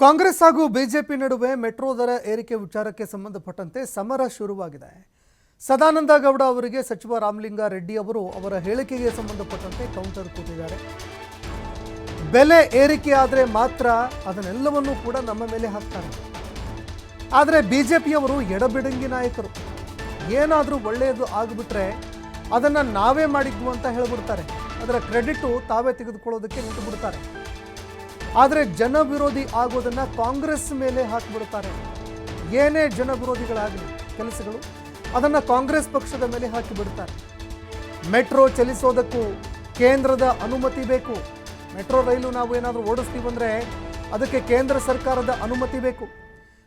ಕಾಂಗ್ರೆಸ್ ಹಾಗೂ ಬಿಜೆಪಿ ನಡುವೆ ಮೆಟ್ರೋ ದರ ಏರಿಕೆ ವಿಚಾರಕ್ಕೆ ಸಂಬಂಧಪಟ್ಟಂತೆ ಸಮರ ಶುರುವಾಗಿದೆ. ಸದಾನಂದ ಗೌಡ ಅವರಿಗೆ ಸಚಿವ ರಾಮಲಿಂಗ ರೆಡ್ಡಿ ಅವರು ಅವರ ಹೇಳಿಕೆಗೆ ಸಂಬಂಧಪಟ್ಟಂತೆ ಕೌಂಟರ್ ಕೊಟ್ಟಿದ್ದಾರೆ ಬೆಲೆ ಏರಿಕೆ ಆದರೆ ಮಾತ್ರ ಅದನ್ನೆಲ್ಲವನ್ನೂ ಕೂಡ ನಮ್ಮ ಮೇಲೆ ಹಾಕ್ತಾರೆ. ಆದರೆ ಬಿಜೆಪಿಯವರು ಎಡಬಿಡಂಗಿ ನಾಯಕರು. ಏನಾದರೂ ಒಳ್ಳೆಯದು ಆಗಿಬಿಟ್ರೆ ಅದನ್ನು ನಾವೇ ಮಾಡಿದ್ವು ಅಂತ ಹೇಳಿಬಿಡ್ತಾರೆ. ಅದರ ಕ್ರೆಡಿಟು ತಾವೇ ತೆಗೆದುಕೊಳ್ಳೋದಕ್ಕೆ ನಿಂತು ಬಿಡ್ತಾರೆ ಆದರೆ ಜನ ವಿರೋಧಿ ಆಗೋದನ್ನು ಕಾಂಗ್ರೆಸ್ ಮೇಲೆ ಹಾಕಿಬಿಡ್ತಾರೆ. ಏನೇ ಜನ ವಿರೋಧಿಗಳಾಗಲಿ ಕೆಲಸಗಳು, ಅದನ್ನು ಕಾಂಗ್ರೆಸ್ ಪಕ್ಷದ ಮೇಲೆ ಹಾಕಿಬಿಡ್ತಾರೆ. ಮೆಟ್ರೋ ಚಲಿಸೋದಕ್ಕೂ ಕೇಂದ್ರದ ಅನುಮತಿ ಬೇಕು. ಮೆಟ್ರೋ ರೈಲು ನಾವು ಏನಾದರೂ ಓಡಿಸ್ತೀವಂದ್ರೆ ಅದಕ್ಕೆ ಕೇಂದ್ರ ಸರ್ಕಾರದ ಅನುಮತಿ ಬೇಕು.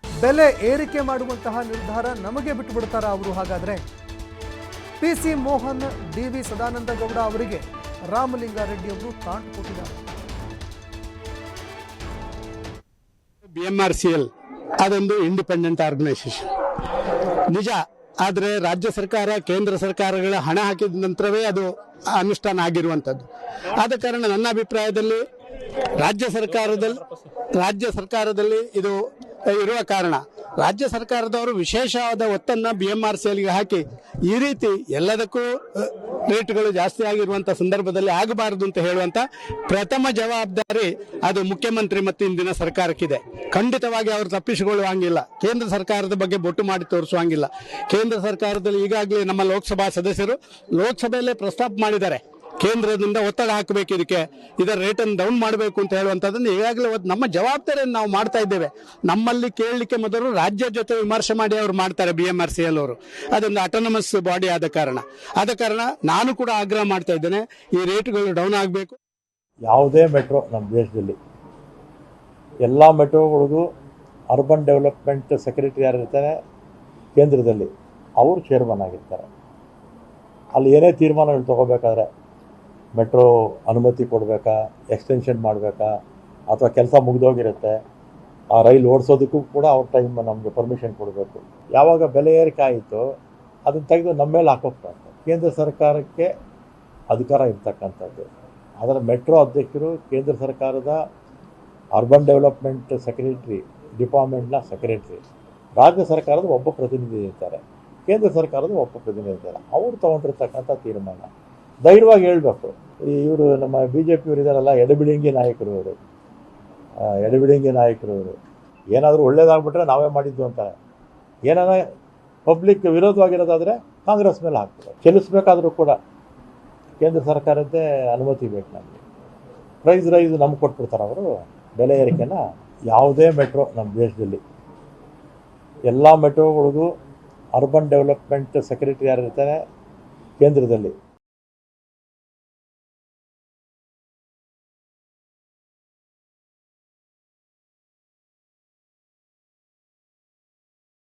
ಬೆಲೆ ಏರಿಕೆ ಮಾಡುವಂತಹ ನಿರ್ಧಾರ ನಮಗೆ ಬಿಟ್ಟುಬಿಡ್ತಾರ ಅವರು ಹಾಗಾದರೆ? P C Mohan, D V Sadananda Gowda ಅವರಿಗೆ ರಾಮಲಿಂಗಾರೆಡ್ಡಿ ಅವರು ತಾಂಟು ಕೊಟ್ಟಿದ್ದಾರೆ B M R C L ಅದೊಂದು ಇಂಡಿಪೆಂಡೆಂಟ್ ಆರ್ಗನೈಸೇಷನ್ ನಿಜ, ಆದರೆ ರಾಜ್ಯ ಸರ್ಕಾರ, ಕೇಂದ್ರ ಸರ್ಕಾರಗಳ ಹಣ ಹಾಕಿದ ನಂತರವೇ ಅದು ಅನುಷ್ಠಾನ ಆಗಿರುವಂಥದ್ದು. ಆದ ಕಾರಣ ನನ್ನ ಅಭಿಪ್ರಾಯದಲ್ಲಿ ರಾಜ್ಯ ಸರ್ಕಾರದಲ್ಲಿ ರಾಜ್ಯ ಸರ್ಕಾರದಲ್ಲಿ ಇದು ಇರುವ ಕಾರಣ. ರಾಜ್ಯ ಸರ್ಕಾರದವರು ವಿಶೇಷವಾದ ಒತ್ತನ್ನು ಬಿ ಎಂ ಆರ್ ಸಿ ಎಲ್ಗೆ ಹಾಕಿ, ಈ ರೀತಿ ಎಲ್ಲದಕ್ಕೂ ರೇಟ್ಗಳು ಜಾಸ್ತಿ ಆಗಿರುವಂತ ಸಂದರ್ಭದಲ್ಲಿ ಆಗಬಾರದು ಅಂತ ಹೇಳುವಂತ ಪ್ರಥಮ ಜವಾಬ್ದಾರಿ ಅದು ಮುಖ್ಯಮಂತ್ರಿ ಮತ್ತು ಇಂದಿನ ಸರ್ಕಾರಕ್ಕಿದೆ. ಖಂಡಿತವಾಗಿ ಅವರು ತಪ್ಪಿಸಿಕೊಳ್ಳುವಂಗಿಲ್ಲ. ಕೇಂದ್ರ ಸರ್ಕಾರದ ಬಗ್ಗೆ ಬೊಟ್ಟು ಮಾಡಿ ತೋರಿಸುವಂಗಿಲ್ಲ. ಕೇಂದ್ರ ಸರ್ಕಾರದಲ್ಲಿ ಈಗಾಗಲೇ ನಮ್ಮ ಲೋಕಸಭಾ ಸದಸ್ಯರು ಲೋಕಸಭೆಯಲ್ಲೇ ಪ್ರಸ್ತಾಪ ಮಾಡಿದ್ದಾರೆ. ಕೇಂದ್ರದಿಂದ ಒತ್ತಡ ಹಾಕಬೇಕು ಇದಕ್ಕೆ. ಇದರ ರೇಟನ್ನು ಡೌನ್ ಮಾಡಬೇಕು ಅಂತ ಹೇಳುವಂಥದ್ದನ್ನು ಈಗಾಗಲೇ ನಮ್ಮ ಜವಾಬ್ದಾರಿಯನ್ನು ನಾವು ಮಾಡ್ತಾ ಇದ್ದೇವೆ. ನಮ್ಮಲ್ಲಿ ಕೇಳಲಿಕ್ಕೆ ಮೊದಲು ರಾಜ್ಯ ಜೊತೆ ವಿಮರ್ಶೆ ಮಾಡಿ ಅವರು ಮಾಡ್ತಾರೆ B M R C L ಅವರು. ಅದೊಂದು ಅಟಾನಮಸ್ ಬಾಡಿ ಆದ ಕಾರಣ. ಆದ ಕಾರಣ ನಾನು ಕೂಡ ಆಗ್ರಹ ಮಾಡ್ತಾ ಇದ್ದೇನೆ, ಈ ರೇಟ್ಗಳು ಡೌನ್ ಆಗಬೇಕು. ಯಾವುದೇ ಮೆಟ್ರೋ ನಮ್ಮ ದೇಶದಲ್ಲಿ. ಎಲ್ಲ ಮೆಟ್ರೋಗಳಿಗೂ ಅರ್ಬನ್ ಡೆವಲಪ್ಮೆಂಟ್ ಸೆಕ್ರೆಟರಿ ಯಾರಿರ್ತಾರೆ ಕೇಂದ್ರದಲ್ಲಿ. ಅವರು ಚೇರ್ಮನ್ ಆಗಿರ್ತಾರೆ. ಅಲ್ಲಿ ಏನೇ ತೀರ್ಮಾನಗಳು ತಗೋಬೇಕಾದ್ರೆ ಮೆಟ್ರೋ ಅನುಮತಿ ಕೊಡಬೇಕಾ? ಎಕ್ಸ್ಟೆನ್ಷನ್ ಮಾಡಬೇಕಾ? ಅಥವಾ ಕೆಲಸ ಮುಗಿದೋಗಿರುತ್ತೆ, ಆ ರೈಲು ಓಡಿಸೋದಕ್ಕೂ ಕೂಡ ಅವ್ರ ಟೈಮ್ ನಮಗೆ ಪರ್ಮಿಷನ್ ಕೊಡಬೇಕು. ಯಾವಾಗ ಬೆಲೆ ಏರಿಕೆ ಆಯಿತು, ಅದನ್ನು ತೆಗೆದು ನಮ್ಮ ಮೇಲೆ ಹಾಕೋಗ್ತಾರೆ ಕೇಂದ್ರ ಸರ್ಕಾರಕ್ಕೆ ಅಧಿಕಾರ ಇರ್ತಕ್ಕಂಥದ್ದು. ಅದರ ಮೆಟ್ರೋ ಅಧ್ಯಕ್ಷರು, ಕೇಂದ್ರ ಸರ್ಕಾರದ ಅರ್ಬನ್ ಡೆವಲಪ್ಮೆಂಟ್ ಸೆಕ್ರೆಟ್ರಿ, ಡಿಪಾರ್ಟ್ಮೆಂಟ್ನ ಸೆಕ್ರೆಟ್ರಿ, ರಾಜ್ಯ ಸರ್ಕಾರದ ಒಬ್ಬ ಪ್ರತಿನಿಧಿ ಇರ್ತಾರೆ. ಕೇಂದ್ರ ಸರ್ಕಾರದ ಒಬ್ಬ ಪ್ರತಿನಿಧಿ ಇರ್ತಾರೆ. ಅವರು ತೊಗೊಂಡಿರ್ತಕ್ಕಂಥ ತೀರ್ಮಾನ. ಧೈರ್ಯವಾಗಿ ಹೇಳಬೇಕು. ಇವರು ನಮ್ಮ ಬಿ ಜೆ ಪಿಯವರು ಇದ್ದಾರಲ್ಲ ಎಡಬಿಡಿಂಗಿ ನಾಯಕರು ಅವರು. ಎಡಬಿಡಿಂಗಿ ನಾಯಕರು ಅವರು. ಏನಾದರೂ ಒಳ್ಳೇದಾಗ್ಬಿಟ್ರೆ ನಾವೇ ಮಾಡಿದ್ದು ಅಂತಾರೆ. ಏನಾರ ಪಬ್ಲಿಕ್ ವಿರೋಧವಾಗಿರೋದಾದರೆ ಕಾಂಗ್ರೆಸ್ ಮೇಲೆ ಹಾಕ್ತಾರೆ. ಚಲಿಸಬೇಕಾದರೂ ಕೂಡ ಕೇಂದ್ರ ಸರ್ಕಾರದ್ದೇ ಅನುಮತಿ ಬೇಕು ನಮಗೆ. ಪ್ರೈಸ್ ರೈಸ್ ನಮ್ಗೆ ಕೊಟ್ಬಿಡ್ತಾರೆ ಅವರು. ಬೆಲೆ ಏರಿಕೆನ ಯಾವುದೇ ಮೆಟ್ರೋ ನಮ್ಮ ದೇಶದಲ್ಲಿ. ಎಲ್ಲ ಮೆಟ್ರೋಗಳಿಗೂ ಅರ್ಬನ್ ಡೆವಲಪ್ಮೆಂಟ್ ಸೆಕ್ರೆಟರಿ ಯಾರಿರ್ತಾರೆ ಕೇಂದ್ರದಲ್ಲಿ.